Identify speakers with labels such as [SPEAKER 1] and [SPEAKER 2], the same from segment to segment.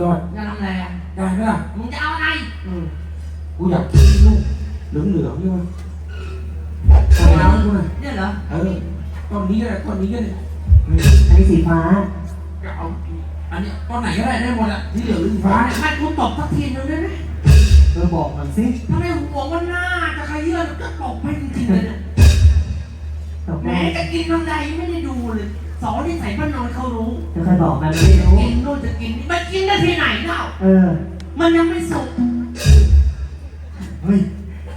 [SPEAKER 1] ยอด
[SPEAKER 2] จะทำอะไรอะ
[SPEAKER 1] ได้ไหมล่ะ
[SPEAKER 2] มึงจะเอาอะไร
[SPEAKER 1] อืมกูอยากกินลูกเหลืองเหลืองๆนี่มันเอาน้ำให้กูหน่อย
[SPEAKER 2] เนี่ยเหรอ
[SPEAKER 1] เออต้นนี้ก็ได้ต้นนี้ก็ได้
[SPEAKER 3] อันนี้สีฟ้า
[SPEAKER 1] ก็เอาอันนี้ต้นไหนก็ได้ได้หมดอะที่เหลืองหรือสีฟ้าเนี่ย
[SPEAKER 2] ให้กูตบสักทีนึงได้ไหม
[SPEAKER 3] เออบอกมันสิ
[SPEAKER 2] ถ้าไม่ห่วงว่าหน้าจะใครเยื่อก็ตบไปจริงๆเลยเนี่ย
[SPEAKER 3] ตก
[SPEAKER 2] แหม
[SPEAKER 3] ได้
[SPEAKER 2] จะกินทำไรไม่ได้ดูเลย สอนที่ใส่ป้านอนเขารู้
[SPEAKER 3] จะเคยบอกมันไม่รู้
[SPEAKER 2] กินนู่นจะกินนี่มันกินได้ที่ไหนเล่า
[SPEAKER 3] เออ
[SPEAKER 2] มันยังไม่สุก
[SPEAKER 3] เฮ้ย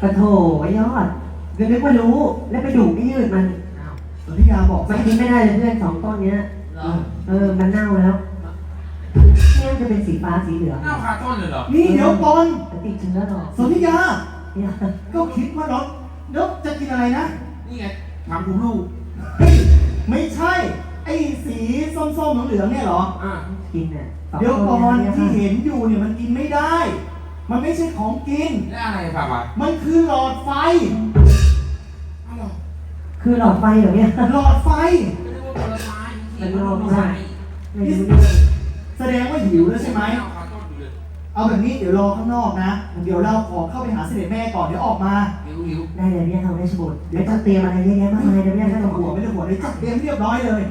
[SPEAKER 3] ปะโถไอ้ยอดเดี๋ยวนึกว่ารู้ แล้วไปดุไม่ยืดมัน
[SPEAKER 2] อ้าว
[SPEAKER 3] สุธิยาบอกมันกินไม่ได้เลยเพื่อนสองต้นเนี้ย
[SPEAKER 2] เหรอ
[SPEAKER 3] เออ มันเน่าแล้วเนี่ยมันจะเป็นสีฟ้าสีเหลือง
[SPEAKER 1] หน้าคาต้นเลยเหรอ
[SPEAKER 4] นี่เดี๋ยวก่อน
[SPEAKER 3] จะติดเชื้อหรอก
[SPEAKER 4] สนธิยา
[SPEAKER 3] เนี่ย
[SPEAKER 4] ก็คิดว่าน้องเดี๋ยวจะกินอะไรนะ
[SPEAKER 1] นี่ไงทำกูลูก
[SPEAKER 4] เฮ้ยไม่ใช่ ไอ้สีส้มๆเหลืองๆเนี่ยเหรอ
[SPEAKER 1] อะ
[SPEAKER 3] กินเนี่ยสง
[SPEAKER 4] เดี๋ยวก่อน
[SPEAKER 3] เย
[SPEAKER 4] ที่เห็นอยู่เนี่ยมันกินไม่ได้ มันไม่ใช่ของกิน
[SPEAKER 1] ได้อะไรฝากวะ
[SPEAKER 4] มันคือหลอดไฟ
[SPEAKER 1] อ้าวเหรอ
[SPEAKER 3] คือหลอดไฟเหรอเนี่ย
[SPEAKER 4] หลอดไฟ
[SPEAKER 1] ไม่ได้ว่าผลไม้
[SPEAKER 3] มันลอง
[SPEAKER 1] ผล
[SPEAKER 3] ได้
[SPEAKER 1] ไม้
[SPEAKER 3] ไม่รู้ด้วย
[SPEAKER 4] แสดงว่าหิวแล้วใช่ไหม
[SPEAKER 1] หน้าคาต้นอยู่เลย
[SPEAKER 4] เอาแบบนี้เดี๋ยวรอข้างนอกนะ เดี๋ยวเราขอเข้าไปหาเสด็จแม่ก่อนเดี๋ยวออกมา
[SPEAKER 1] หิวหิว
[SPEAKER 3] ได้เลยเนี่ยทำได้สมุดไม่ต้องเตรียมอะไรเยอะแยะมากมายเดี๋ยวเนี่ย
[SPEAKER 4] ไม่
[SPEAKER 3] ให้
[SPEAKER 4] ต้
[SPEAKER 3] เรา
[SPEAKER 4] อง
[SPEAKER 3] หั
[SPEAKER 4] ห่
[SPEAKER 3] ว
[SPEAKER 4] วงไม่ต้องห่วงเลยจัดเตรียมเรียบร้อยเลย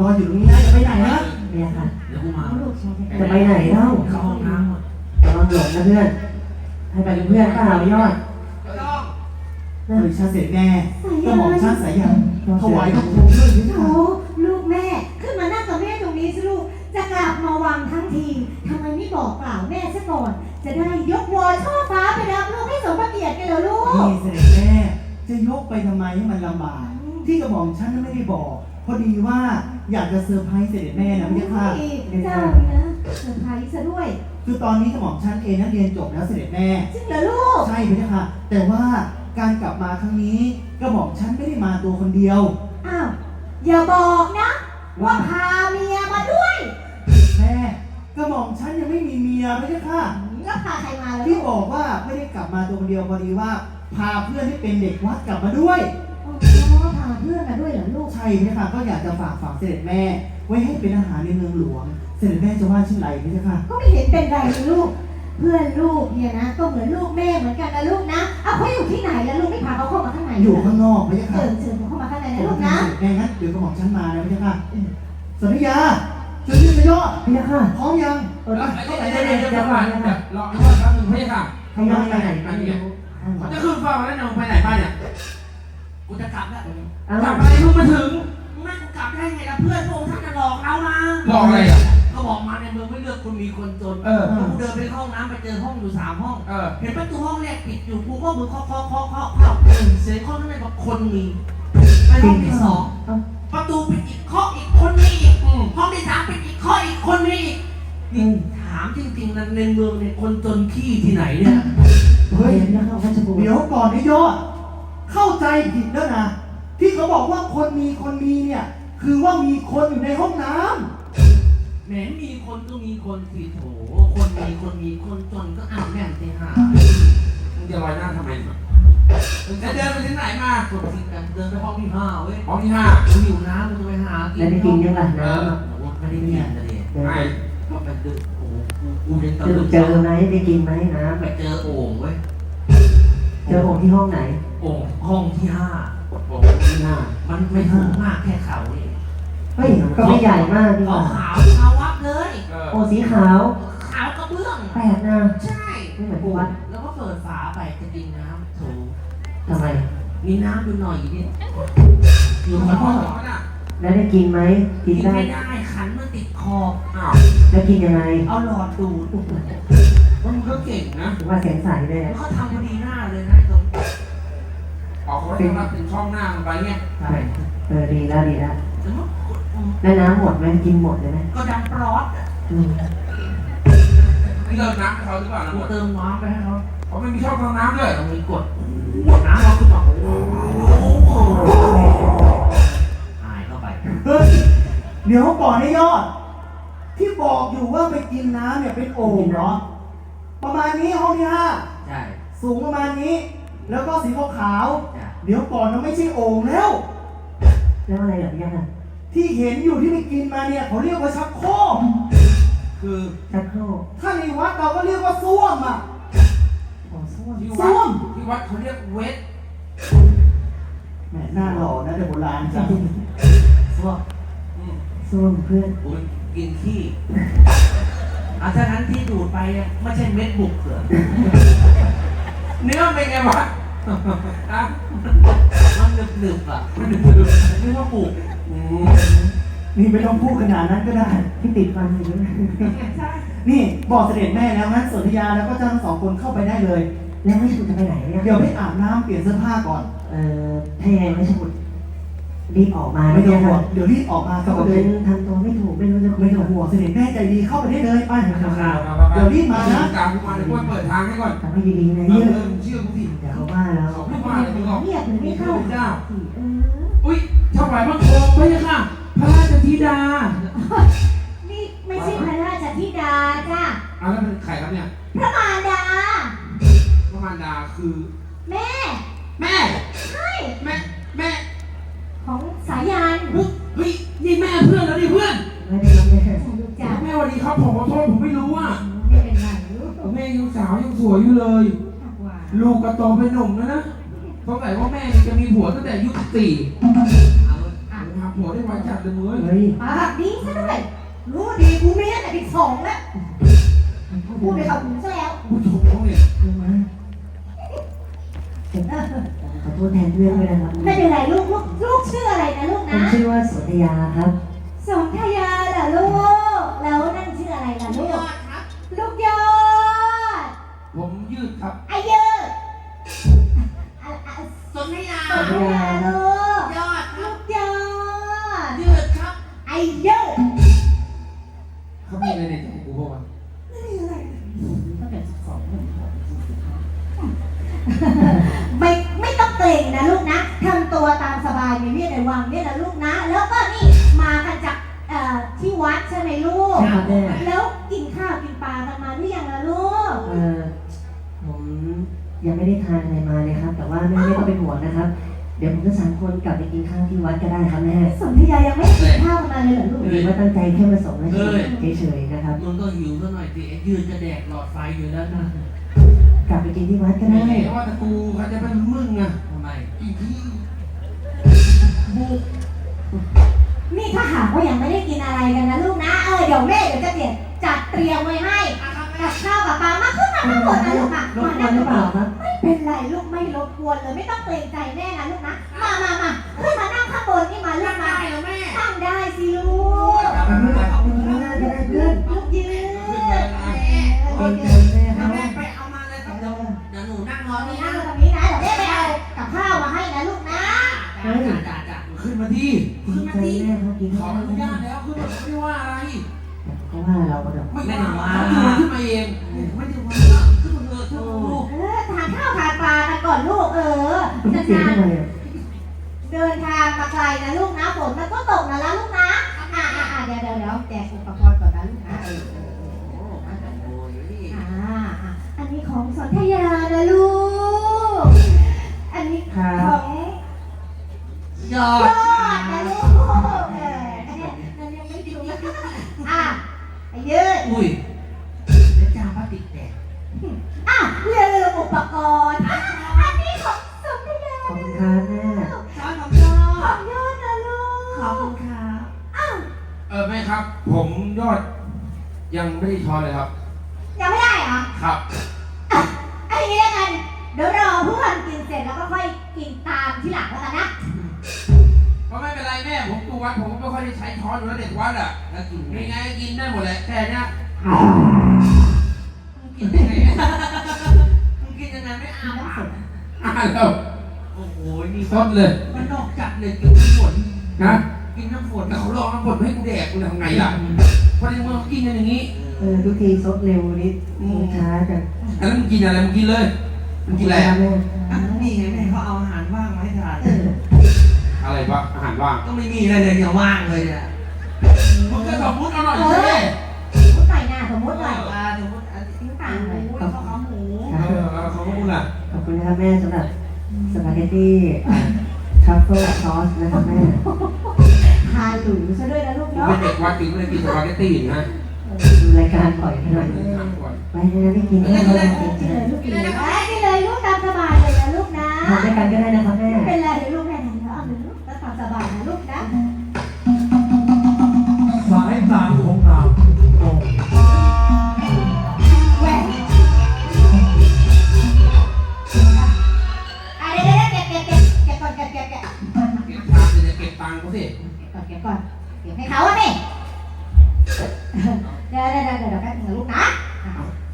[SPEAKER 4] รออยู่ตรงนี้นะจะไปไหนนะ
[SPEAKER 3] เนี่ยค่ะ
[SPEAKER 2] เดี๋ยวกูมา
[SPEAKER 3] จะไปไหนเล่า
[SPEAKER 2] เข้าห้องน้ำก่อน
[SPEAKER 3] ระวังหลงนะเพื่อน ให้ไปเป็นเพื่อนเปล่ายอด
[SPEAKER 1] ไม่ต้อง
[SPEAKER 4] เฮ้ยชาเสร็จแน่ก็หมองชาติสายยันถวายพระครูด้วยพี่
[SPEAKER 5] โอ้ลูกแม่ขึ้นมานั่งกับแม่ตรงนี้สิลูก จะกลับมาวังทั้งทีทำไมไม่บอกกล่าวแม่ซะก่อน จะได้ยกวอช่อฟ้าไปรับลูกให้สมพระเกียรติกันเหรอลูก
[SPEAKER 4] นี่เสด็จแม่จะยกไปทำไมให้มันลำบาก ที่กระหม่อมฉันไม่ได้บอก พอดีว่าอยากจะเซอร์ไพรส์เสด็จแม่นะพี่ค่ะ
[SPEAKER 5] เจ้านี่นะเซอร์ไพรส์ซะด้วย
[SPEAKER 4] คือตอนนี้กระหม่อมฉันเองนั้นเรียนจบแล้วเสด็จแม่
[SPEAKER 5] จริงเหรอลูก
[SPEAKER 4] ใช่พี่ค่ะ แต่ว่าการกลับมาครั้งนี้กระหม่อมฉันไม่ได้มาตัวคนเดียว
[SPEAKER 5] อ้าว อย่าบอกนะ ว่าพาเมียมาด้วย
[SPEAKER 4] แม่กระหม่อมฉันยังไม่มีเมียพี่ค่ะ
[SPEAKER 5] แล้วพาใครมาแล้ว
[SPEAKER 4] ที่
[SPEAKER 5] ลูก
[SPEAKER 4] บอกว่าไม่ได้กลับมาตัวคนเดียวพอดีว่า พาเพื่อนที่เป็นเด็กวัดกลับมาด้วย
[SPEAKER 5] ยเหรอลูก
[SPEAKER 4] ใช่พี่ค่ะก็อยากจะฝากฝังเสด็จแม่ ไว้ให้เป็นอาหารในเมืองหลวง เสด็จแม่จะว่าชื่ออะไรพี่ค่ะ
[SPEAKER 5] ก็ไม่เห็นเป็นไรเลยลูก เพื่อนลูกเนี่ยนะ ก็เหมือนลูกแม่เหมือนกันนะลูกนะเอาเขาอยู่ที่ไหนแล้วลูกไม่พาเขาเข้ามาข้างใน
[SPEAKER 4] อยู่ข้างนอกพี่
[SPEAKER 5] เชิ
[SPEAKER 4] ค่ะ
[SPEAKER 5] ญเชิญเขาเข้ามาข้างในนะลูกนะ
[SPEAKER 4] แม่งั้นเดี๋ยวกระหม่อมฉันมานะพี่ค่ะสัญญาเชิญพี่พยอด
[SPEAKER 3] พี่ค่ะ
[SPEAKER 4] พร้อมยัง
[SPEAKER 3] เออ
[SPEAKER 1] แล้ว
[SPEAKER 3] เข้า
[SPEAKER 1] ไอ้
[SPEAKER 3] ไป
[SPEAKER 1] เดี๋ยว
[SPEAKER 3] ได้
[SPEAKER 1] เดี๋ยว
[SPEAKER 3] เลย
[SPEAKER 1] เดี๋ยว
[SPEAKER 3] จะ
[SPEAKER 1] เดี๋ยว
[SPEAKER 3] ก่อน
[SPEAKER 1] ก่อน
[SPEAKER 3] นะ
[SPEAKER 1] เดี๋ยวรอรอแป๊บนึงพี่ค่ะ
[SPEAKER 3] ทำงานไปไหนไปเนี่ย
[SPEAKER 1] เขาจะขึ้นฟ้ามาแล้วเนี่ยมึงไปไหนบ้านเนี่ย
[SPEAKER 2] กูจะกลับแล้ว
[SPEAKER 3] เอ้าก
[SPEAKER 1] ลับอะไรเพิ่งมาถึง
[SPEAKER 2] ไม่กูกลับได้ไงล่ะเพื่อนพวกท่านจะหลอกเรานะ
[SPEAKER 1] หลอกอะไรอะ
[SPEAKER 2] ก็บอกมาในเมืองไม่เลือกคนมีคนจน
[SPEAKER 1] เออ
[SPEAKER 2] กูเดินไปเข้าห้องน้ำไปเจอห้องอยู่สามห้อง
[SPEAKER 1] เออ
[SPEAKER 2] เห็นประตูห้องแรกปิดอยู่กูก็มือเคาะเคาะเคาะเคาะเคาะเสียงเคาะนั่นเลยบอกคนมีไปห้องที่สอง
[SPEAKER 3] เอ้า
[SPEAKER 2] ประตูปิดอีกเคาะอีกคนมีอีก
[SPEAKER 1] อืม
[SPEAKER 2] ห้องที่สามปิดอีกเคาะอีกคนมีอีกนี่ถามจริงๆนะในเมืองเนี่ยคนจนขี้ที่ไหนเนี่ย
[SPEAKER 3] เฮ้ยพี่เข้าพัชบูรณ์
[SPEAKER 4] เดี๋ยวก่อนนะยอด เข้าใจผิดแล้วนะ ที่เขาบอกว่าคนมีคนมีเนี่ย คือว่ามีคนอยู่ในห้องน้ำ
[SPEAKER 2] แหมมีคนก็มีคนสิโถ คนมีคนมีคนจนก็อ่านแม่งสิหา
[SPEAKER 1] มึงจะลอยหน้าทำไมมึงจะเดินไปที่ไหนมา
[SPEAKER 2] คนสิกันเดินไปห้องที่ห้าเว้ย
[SPEAKER 1] ห้องที่ห้า
[SPEAKER 2] กูหิวน้ำกูจะไปหากิน
[SPEAKER 3] แล้วได้กินยังล่ะ
[SPEAKER 1] เอ
[SPEAKER 3] น้
[SPEAKER 1] อำ
[SPEAKER 3] อะ
[SPEAKER 2] โอ้ไม่ได้กินนะเด็ก
[SPEAKER 3] เจอ
[SPEAKER 1] ไม่
[SPEAKER 2] ก็ไปเดินโอ้โหกูกูยังตะ
[SPEAKER 3] เจอ
[SPEAKER 2] ลึง
[SPEAKER 3] เจอไหมได้กินไหมน้
[SPEAKER 2] ไปเจอโอ่งเว้ยำ
[SPEAKER 3] เจอผมที่ห้องไหน
[SPEAKER 2] โอ่งห้องที่ห้า
[SPEAKER 1] โอ้โหที่ห้า
[SPEAKER 2] มันไม่สูงมากแค่เขานี่
[SPEAKER 3] เฮ้ยก็ไม่ใหญ่มากดีก
[SPEAKER 2] ขาว
[SPEAKER 3] ว่า
[SPEAKER 2] ขาวขาววับเลย
[SPEAKER 1] เออ
[SPEAKER 3] โอ้สีขาว
[SPEAKER 2] ขาวกระเบื้อง
[SPEAKER 3] แปลกนะ
[SPEAKER 2] ใช่
[SPEAKER 3] ไม่เหมือนที่วัด
[SPEAKER 2] แล้วก็เปิดฝาไปจะกินน้ำโถ
[SPEAKER 3] ทำไม
[SPEAKER 2] มีน้ำอยู่หน่อยนิดอ
[SPEAKER 1] อยู่
[SPEAKER 2] ยู่
[SPEAKER 1] ข้า
[SPEAKER 2] ข้างง
[SPEAKER 1] น
[SPEAKER 2] น
[SPEAKER 1] อ
[SPEAKER 2] อกก
[SPEAKER 1] น่ะ
[SPEAKER 3] แล้วได้กินไหมกิ
[SPEAKER 2] กิ
[SPEAKER 3] น
[SPEAKER 2] น
[SPEAKER 3] ได้
[SPEAKER 2] ไม่ได้ขันมันติดคอ
[SPEAKER 1] อ้าว
[SPEAKER 3] แล้วกินยังไง
[SPEAKER 2] เอาหลอดดูด
[SPEAKER 1] มึงก็เก่งนะ
[SPEAKER 3] ถือว่าเสียงใสเลย
[SPEAKER 2] แล้ว
[SPEAKER 3] อะ
[SPEAKER 2] เขาทำพอดีหน้าเลยนะตรง
[SPEAKER 1] ออกเขาจะรับถึงช่องหน้ามึงไปไง
[SPEAKER 2] ใช่
[SPEAKER 3] เออดีแล้วดีแล้ว
[SPEAKER 2] แต่ว่า
[SPEAKER 3] แล้วน้ำหมดไหมกินหมดเลยไหม
[SPEAKER 2] ก็ดังปลอดอะ
[SPEAKER 3] อืม
[SPEAKER 1] นี่เริ่มน้ำให้เขาหรือเปล่านะ
[SPEAKER 2] กูเติมน้ำไปให้เขา
[SPEAKER 1] เขาไม่มีช่องทางน้ำด้วย
[SPEAKER 2] ต้องมีกดกดน้ำเราขึ้นมาโอ้โหหายเข้าไป
[SPEAKER 4] เฮ้ยเดี๋ยวก่อนนะยอด ที่บอกอยู่ว่าไปกินน้ำเนี่ยเป็นโอ่งเหรอ ประมาณนี้ห้องที่ห้า
[SPEAKER 2] ใช่
[SPEAKER 4] สูงประมาณนี้ แล้วก็สีขาว
[SPEAKER 2] ใช่
[SPEAKER 4] ๆเดี๋ยวก่อนมันไม่ใช่โอ่งแล้ว
[SPEAKER 3] แล้วอะไรเหรอพี่ยักษ์อะ
[SPEAKER 4] ที่เห็นอยู่ที่ไปกินมาเนี่ยเขาเรียกว่าชักโครก
[SPEAKER 3] คือ
[SPEAKER 2] คือ
[SPEAKER 3] ชักโครก
[SPEAKER 4] ถ้าในวัดเราก็เรียกว่าส้วมอะ
[SPEAKER 3] โอ้ส้วม
[SPEAKER 2] ที่
[SPEAKER 4] ส้
[SPEAKER 2] วั
[SPEAKER 4] ว
[SPEAKER 2] ด
[SPEAKER 4] ม
[SPEAKER 2] ที่วัดเขาเรียกเวท
[SPEAKER 4] แหมหน้าหล่อนะแต่โบราณจัง
[SPEAKER 2] ส้วมอืม
[SPEAKER 3] ส้วมเพื่อน
[SPEAKER 2] คุณกินขี้อาถ้านั้นที่ดูดไปเนี่ยไม่ใช่เม็ดบุกเหรอ เนื้อเป็นไงวะอะมันหนึบหนึบๆอะมันหนึบหนึบๆนึกว่าบุกอืม
[SPEAKER 4] นี่ไม่ต้องพูดขนาดนั้นก็ได้
[SPEAKER 3] ที่ติดฟันอยู่ด้วย
[SPEAKER 4] นี่บอกเสด็จแม่แล้วงั้นสนธยาแล้วก็เจ้าทั้งสองคนเข้าไปได้เลย
[SPEAKER 3] แล้วไม่ชุดจะไปไหนเนี่ย
[SPEAKER 4] เดี๋ยวไปอาบน้ำเปลี่ยนเสื้อผ้าก่อน
[SPEAKER 3] เอ่อถ้ายังไงไม่ชุดรีบออกมา
[SPEAKER 4] ไม่ต้องห่วง
[SPEAKER 3] นะ
[SPEAKER 4] เดี๋ยวรีบออกมา
[SPEAKER 3] ค
[SPEAKER 4] เข้า
[SPEAKER 3] รับ
[SPEAKER 4] ไป
[SPEAKER 3] ผม
[SPEAKER 4] เลย
[SPEAKER 3] ทำตัวไม่ถูกไม่รู้จะคุ
[SPEAKER 4] ไม่
[SPEAKER 3] ย
[SPEAKER 4] ต้
[SPEAKER 3] กั
[SPEAKER 4] อบงห่วงเสด็จแม่ใจดีเข้าไปได้เลยไป
[SPEAKER 2] เดี๋
[SPEAKER 4] เดี๋ยวรีบมานะ
[SPEAKER 2] ตามกูมาเดี๋ยวกูเปิดทางให้ก่อน
[SPEAKER 3] ทำให้ดีๆนะ
[SPEAKER 2] เอ
[SPEAKER 3] เนี่ย
[SPEAKER 2] อเชื่อกูสิ
[SPEAKER 3] เดี๋ยวเขาว่าแล้ว
[SPEAKER 2] เขาไม่ว่าเลยมึงหรอก
[SPEAKER 5] เรียกหรือไม่เข้า
[SPEAKER 2] เจ้า
[SPEAKER 5] เออ
[SPEAKER 1] อุ้ยถวายบังคมพระยาค่ะ พระราชธิดา
[SPEAKER 5] นี่ไม่ใช่พระราชธิดาจ้ะ
[SPEAKER 1] อ้าวแล้วเป็นใครครับเนี่ย
[SPEAKER 5] พระมารดา
[SPEAKER 1] พระมารดาคือ
[SPEAKER 5] แม่
[SPEAKER 1] แม่
[SPEAKER 5] ใช่
[SPEAKER 1] แม่ แม่
[SPEAKER 5] ของสายัน
[SPEAKER 1] เฮ้ยเฮ้ยนี่แม่เพื่อนแล้วดิเพื่อน
[SPEAKER 3] ไม่ได้รับแน่
[SPEAKER 5] จ้ะลูกจ้ะ
[SPEAKER 1] แม่สวัสดีครับผมขอโทษผมไม่รู้อะ แม่ยังสาวยังสวยอยู่เลย
[SPEAKER 5] ว่า
[SPEAKER 1] ลูกก็โตเป็นหนุ่มแล้วนะสงสัยว่าแม่นี่จะมีผัวตั้งแต่อายุสิบสี่
[SPEAKER 5] อะ
[SPEAKER 1] หาผัวได้ไวจัดเลยมึง
[SPEAKER 3] เฮ้ย
[SPEAKER 5] ปากดีซะด้วย รู้ดีกูมีตั้งแต่ปีสองแล้วพูดไปเขาหูซะแล้ว
[SPEAKER 1] ผู้ชมเขาเนี่ย
[SPEAKER 3] ลงมาขอโทษแทนเพื่อนด้วยนะครับ
[SPEAKER 5] ไม่เป็นไรลูกลูกลูกชื่ออะไรนะลูก
[SPEAKER 3] ผ
[SPEAKER 5] นะ
[SPEAKER 3] มชื่อว่าสนธยาครับ
[SPEAKER 5] สมท ยา
[SPEAKER 2] ส
[SPEAKER 5] มทยาลูก
[SPEAKER 2] ยอดครั
[SPEAKER 5] ลู
[SPEAKER 2] บ
[SPEAKER 5] กยอด
[SPEAKER 2] ยืดครับ
[SPEAKER 5] ไอเยอะ
[SPEAKER 1] เขามีอะไรในใจกูบ้างวะ
[SPEAKER 2] ตั้งแต่สิบสองเนี่ย
[SPEAKER 5] ไม่ไม่ต้องเกรงนะลูกนะทำตัวตามสบายในเวียในวังเนี่ยนะลูกนะ แล้วก็นี่มากันจากเอ่อที่วัดใช่ไหมลูก
[SPEAKER 3] ใช่ครับแม่
[SPEAKER 5] แล้วกินข้าวกินปลากันมาหรือยังล่ะลูก
[SPEAKER 3] เออผมยังไม่ได้ทานอะไรมาเลยครับ แต่ว่าแม่ไม่ต้องเป็นห่วงนะครับ เดี๋ยวผมจะสามคนกลับไปกินข้าวที่วัดก็ได้ครับแม่
[SPEAKER 5] สนธยายังไม่กินข้าวกันมาเลยเหรอลูก
[SPEAKER 3] หรือว่าตั้งใจแค่มาส่งให้เฉยๆนะครับ
[SPEAKER 2] มึงก็หิวซะหน่อยสิไอ้ยืนจะแดกหลอดไฟอยู่แล้วนะ
[SPEAKER 3] กลับไปกินที่วัดก็
[SPEAKER 1] ไม่
[SPEAKER 3] ได้
[SPEAKER 1] เห็นว่าแต่กูเขาจะเป็นมึงอะ
[SPEAKER 2] ทำไม
[SPEAKER 1] อีที่
[SPEAKER 2] บุก
[SPEAKER 5] นี่ถ้าหากว่ายังไม่ได้กินอะไรกันนะลูกนะเออเดี๋ยวแม่เดี๋ยวจะเตรียมจัดเตรียมไว้ให้กับข้าวกับปลามาขึ้นมาทั้งหมดนะลูกอะ
[SPEAKER 3] รบ
[SPEAKER 5] มาก
[SPEAKER 3] วน
[SPEAKER 5] นั่ง
[SPEAKER 3] หรือเปล่าครับ
[SPEAKER 5] ไม่ เป็นไรลูกไม่รบกวนเลยไม่ต้องเกรงใจแม่นะลูกนะ มามามาขึ้นมานั่งข้างบนนี่มาลูกมา
[SPEAKER 2] ได้แล้วแม่
[SPEAKER 5] ตั้งได้สิลูก
[SPEAKER 3] ขอบคุณมากก็ได้เพื่อน
[SPEAKER 5] ลูกยืน
[SPEAKER 3] เกรงใจแม่
[SPEAKER 2] แล้
[SPEAKER 3] เขา
[SPEAKER 2] วแม่ไปเอามาเลยครับเดี๋ยวเดี๋ยวหนูนั่งรอ
[SPEAKER 5] ตอน
[SPEAKER 2] นี่
[SPEAKER 5] นี้
[SPEAKER 2] นะ
[SPEAKER 5] นั่งตรงนี้นะเดี๋ยวแม่ไปเอากับข้าวมาให้นะลูกนะ
[SPEAKER 2] จ้าจ้าจ้าจ้า
[SPEAKER 1] ขึ้นมาที่
[SPEAKER 3] เกรงใจแม่เขากิน
[SPEAKER 1] ขออนุญาตแล้วขึ้นมาไม่ได้ว่าอะไร
[SPEAKER 3] เขาว่าเราก็แบบ
[SPEAKER 1] ไม่ได้ว่าเขาอยู่ขึ้นมาเอง
[SPEAKER 2] ไม่ได้ว่าขึ้นมาเถอะขึ้นมาลูก
[SPEAKER 5] เออทานข้าวทานปลากันก่อนลูกเออ
[SPEAKER 3] เสียง
[SPEAKER 5] นาน
[SPEAKER 3] ทำไมอะ
[SPEAKER 5] ๆเดินทางมาไกลนะลูกนะฝนมันก็ตกนะละลูกนะอ่าอ่าอ่าเดี๋ยวเดี๋ยวเดี๋ยวแจกอุปกรณ์ก่อนนะลูกนะเออเออเออ
[SPEAKER 2] โอ้มาจากโอ้ยนี่
[SPEAKER 5] อ่าอ่า อันนี้ของสนธยานะลูก
[SPEAKER 2] วัด
[SPEAKER 1] ผม
[SPEAKER 5] ก็
[SPEAKER 1] ไม่ค่อยได้ใช้ช้อนอยู่แล้วเด็กวัดอะ
[SPEAKER 2] แล้วกินไง
[SPEAKER 1] ยังไงก็กินได้หมดแหละแค่เนี้ย
[SPEAKER 2] กินได้ไงมึงกินยังไงไม่อ้าปาก
[SPEAKER 1] อ่านแล้ว
[SPEAKER 2] โอ้โหนี่
[SPEAKER 1] ซดเลย
[SPEAKER 2] มันนอกจัดเลยกินน้ำฝน
[SPEAKER 1] นะ
[SPEAKER 2] กินน้ำฝน
[SPEAKER 1] แต่เขาลองน้ำบดให้กูแดกกูทำไงล่ะพอในเมืองเขากินกันอย่างนี้
[SPEAKER 3] เออทุกทีซดเร็วนิดช้าจัง
[SPEAKER 1] อันนั้นมึงกินอะไรมึงกินเลยมึงกินอะไร
[SPEAKER 3] แม่
[SPEAKER 2] อะนี่ อะ
[SPEAKER 1] ไรวะอาหารว่าง
[SPEAKER 2] ก็ไม่มีอะไรเลยอย่าว่างเลยอะ
[SPEAKER 1] มึงก็สมมุติเอาหน่อย
[SPEAKER 5] เอ
[SPEAKER 1] สิ
[SPEAKER 5] อสมมติหน่อยนะสมมติหน่อย
[SPEAKER 2] อ่าสมมติอันนี้
[SPEAKER 5] ทิ้งต่างเลย
[SPEAKER 2] ข้าวขาหมู
[SPEAKER 1] เออเอาของมึงล่ะ
[SPEAKER 3] ขอบคุณนะครับแม่สำหรับสปาเกตตี้ทรัฟเฟิลซอสนะครับแม่
[SPEAKER 5] ทานหรูซะด้วยนะลูก
[SPEAKER 1] กู
[SPEAKER 5] เนาะ
[SPEAKER 1] เป็นเด็กวัดจริงไม่ได้กินสปาเกตตี้นะ
[SPEAKER 3] ดูแลรายการปล่อยขนาดนี้ไปนะไม่กินข้าวแล้วจริง
[SPEAKER 5] กิน
[SPEAKER 3] ๆ
[SPEAKER 5] เลย
[SPEAKER 3] นะ
[SPEAKER 5] ลูกกินเลยไปกินเลยลูกตามสบายเลยนะลูกนะ
[SPEAKER 3] ทานด้วยกันก็ได้นะครับแม่
[SPEAKER 5] เดี๋ยวเดี๋ยวเดี๋ยวเดี๋ยวแป๊บนึงนะลูกนะ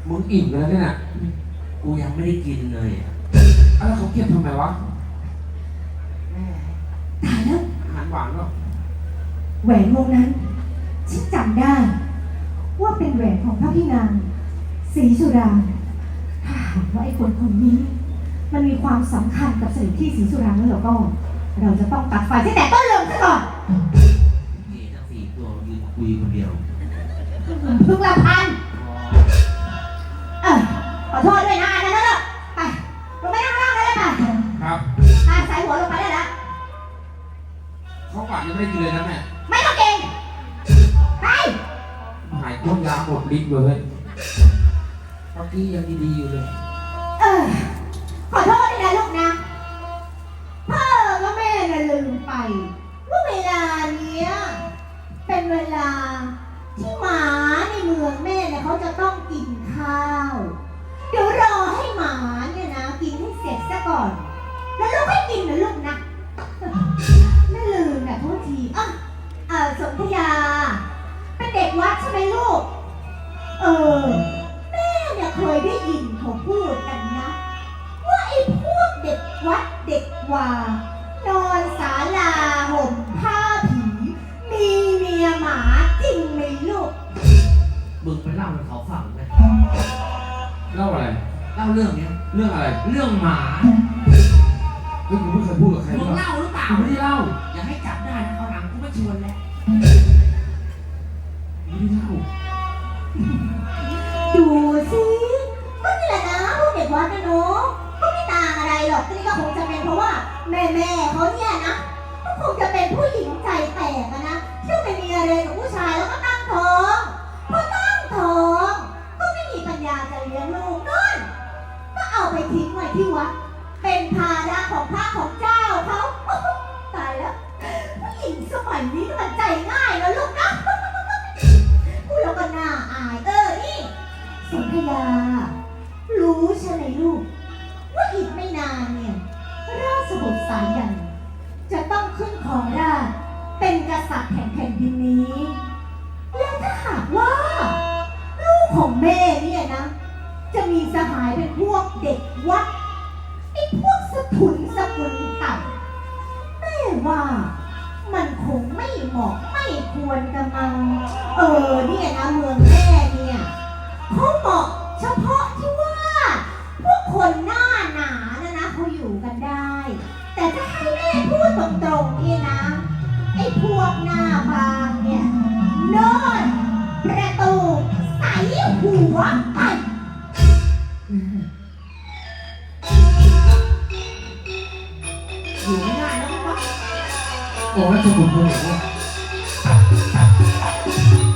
[SPEAKER 1] มึงอิ่มแล้วเนี่ยน่ะ
[SPEAKER 2] กูยังไม่ได้กินเลยอะ
[SPEAKER 1] อ้าวแล้วเขาเก็บทำไมวะ
[SPEAKER 2] แม่
[SPEAKER 5] ตายแล้ว
[SPEAKER 2] อาหารหวานก็
[SPEAKER 5] แหวนวงนั้นฉันจำได้ ว่าเป็นแหวนของพระพี่นางศรีสุดาถ้าหากว่าไอ้คนคนนี้ มันมีความสำคัญกับเสด็จที่ศรีสุดาแล้วเราก็ เราจะต้องตัดไฟที่แต่ต้นเรื่องซะก่อน
[SPEAKER 2] นี่ทั้งสี่ตัวยืนคุยคนเดียว
[SPEAKER 5] พึ่งละพันเออขอโทษด้วยนะอันนั้นแล้วไปลงไปนั่งข้างล่างได้เลยป่ะ
[SPEAKER 1] ครับ
[SPEAKER 5] อะใส่หัวลงไปได้แล้ว
[SPEAKER 1] ข้าวหวานยังไม่ได้กินเลยนะแม่
[SPEAKER 5] ไม่ต้องเก่งไป
[SPEAKER 1] หายต้นยาหมดลิ้นเลยเมื่อกี้ยังดี ล่า
[SPEAKER 5] เรื่อง
[SPEAKER 2] เนี้ย
[SPEAKER 1] เรื่องอะไร
[SPEAKER 2] เรื่องหมา
[SPEAKER 1] เฮ้ยกูไม่เคยพูดกับใคร
[SPEAKER 2] มึง
[SPEAKER 1] เลย
[SPEAKER 2] เล่าหรือเปล่า
[SPEAKER 1] กูไม่ได้เล่า
[SPEAKER 2] อย่าให้จับ
[SPEAKER 5] ตรสายัน จะต้องขึ้นของราชเป็นกษัตริย์แห่งแผ่นดินนี้แล้วถ้าหากว่า ลูกของแม่เนี่ยนะ จะมีสหายเป็นพวกเด็กวัดไอ้พวกสถุนสกุลต่ำแม่ว่ามันคงไม่เหมาะไม่ควรกำลัง เออเนี่ยนะเมืองแม่เนี่ยเขาเหมาะเฉพาะที่ว่า พวกคนหน้าหนานะนะเขาอยู่กันได้ ถ้าให้แม่พูดตรงๆเนี่ยนะ ไอ้พวกหน้าบางเนี่ยโนอนประตูใส่หัวไป
[SPEAKER 2] อยู่ไม่ได้แล้วมั้ง
[SPEAKER 1] โอ้แล้วจะบุกเลยเหรอ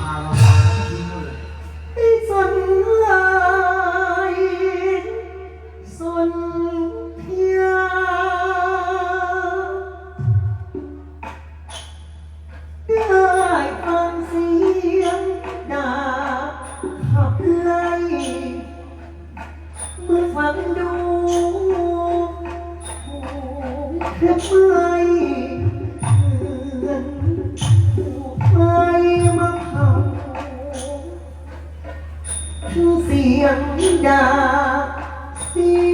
[SPEAKER 1] มาเรามาแล้วก็ทิ้งเขาเลย
[SPEAKER 3] สนลายสน เ